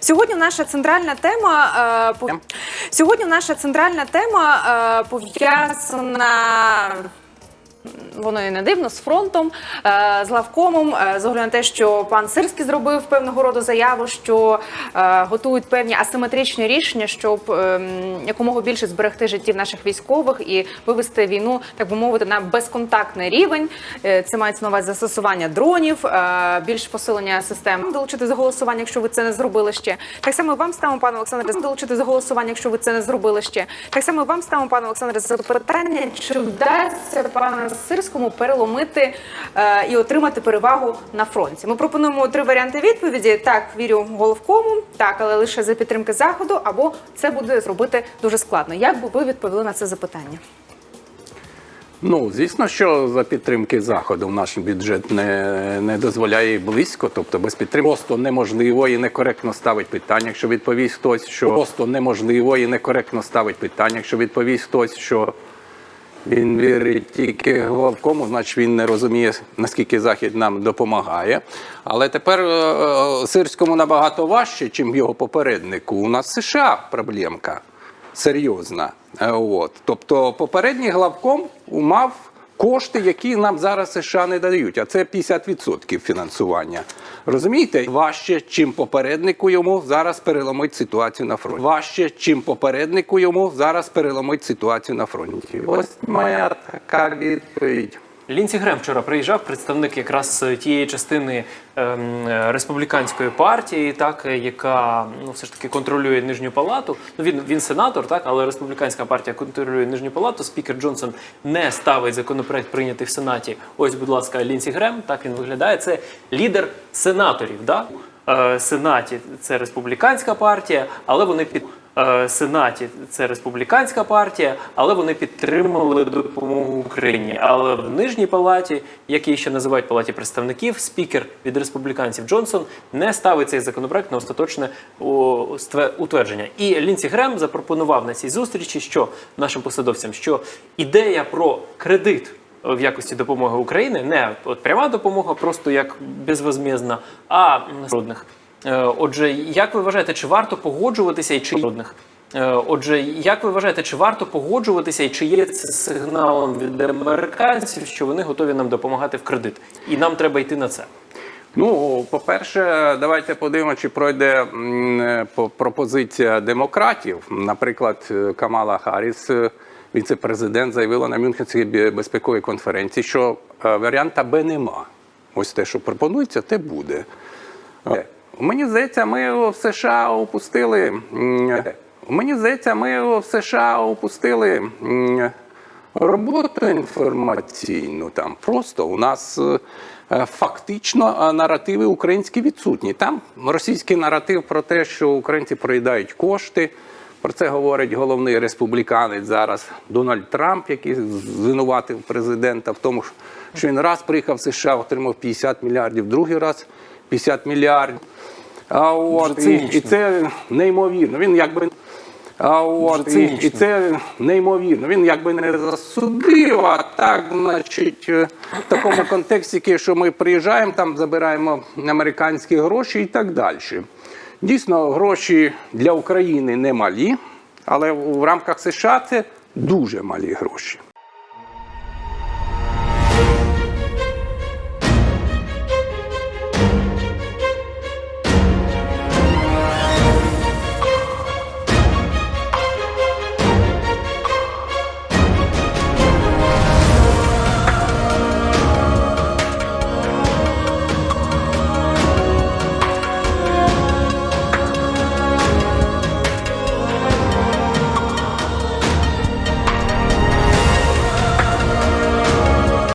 Сьогодні наша центральна тема е, сьогодні наша центральна тема е, пов'язана. Воно і не дивно з фронтом, е, з лавкомом, е, з огляду на те, що пан Сирський зробив певного роду заяву, що е, готують певні асиметричні рішення, щоб ем, якомога більше зберегти життів наших військових і вивести війну, так би мовити, на безконтактний рівень. Це мається на увазі застосування дронів, е, більш посилення систем. Долучити за голосування, якщо ви це не зробили ще. Так само вам ставимо, пане Олександре, долучити за голосування, якщо ви це не зробили ще. Так само вам ставимо, пане Олександре, запитання, чи вдасться пану Сирському переломити е, і отримати перевагу на фронті. Ми пропонуємо три варіанти відповіді: так, вірю головкому, так, але лише за підтримки заходу, або це буде зробити дуже складно. Як би ви відповіли на це запитання? Ну, звісно, що за підтримки заходу наш бюджет не, не дозволяє близько, тобто без підтримки просто неможливо і некоректно ставить питання, якщо відповість хтось, що просто неможливо і некоректно ставить питання, якщо відповість хтось, що він вірить тільки головкому, значить він не розуміє, наскільки Захід нам допомагає. Але тепер е, е, сирському набагато важче, ніж його попереднику. У нас США проблемка серйозна. Е, От. Тобто попередній главком мав кошти, які нам зараз США не дають, а це 50% фінансування. Розумієте, важче, чим попереднику йому зараз переломить ситуацію на фронті. Важче, чим попереднику йому зараз переломить ситуацію на фронті. Ось моя така відповідь. Лінсі Грем вчора приїжджав, представник якраз тієї частини ем, республіканської партії, так е, яка ну все ж таки контролює нижню палату. Ну він він сенатор, так але республіканська партія контролює нижню палату. Спікер Джонсон не ставить законопроект прийнятий в сенаті. Ось, будь ласка, Лінсі Грем. Так він виглядає. Це лідер сенаторів. Да? Е, Сенаті це республіканська партія, але вони під е, Сенаті це республіканська партія, але вони підтримували допомогу Україні. Але в нижній палаті, як її ще називають палаті представників, спікер від республіканців Джонсон не ставить цей законопроект на остаточне утвердження. І Лінсі Грем запропонував на цій зустрічі, що нашим посадовцям, що ідея про кредит в якості допомоги України, не от пряма допомога, просто як безвозмізна, а народних. Е, Отже, як ви вважаєте, чи варто погоджуватися і чи народних? Е, Отже, як ви вважаєте, чи варто погоджуватися і чи є це сигналом від американців, що вони готові нам допомагати в кредит, і нам треба йти на це? Ну, по-перше, давайте подивимося, чи пройде пропозиція демократів. Наприклад, Камала Харріс, е, віце-президент, заявила на Мюнхенській безпековій конференції, що варіанта Б нема. Ось те, що пропонується, те буде. Мені здається, ми в США опустили. Мені здається, ми в США опустили роботу інформаційну. Там просто у нас е, фактично е, наративи українські відсутні. Там російський наратив про те, що українці проїдають кошти. Про це говорить головний республіканець зараз Дональд Трамп, який звинуватив президента в тому, що він раз приїхав в США, отримав 50 мільярдів, другий раз 50 мільярдів. А от і, і це неймовірно. Він якби а от і, і це неймовірно. Він якби не засудив, а так, значить, е, в такому контексті, що ми приїжджаємо, там забираємо американські гроші і так далі. Дійсно, гроші для України не малі, але в рамках США це дуже малі гроші.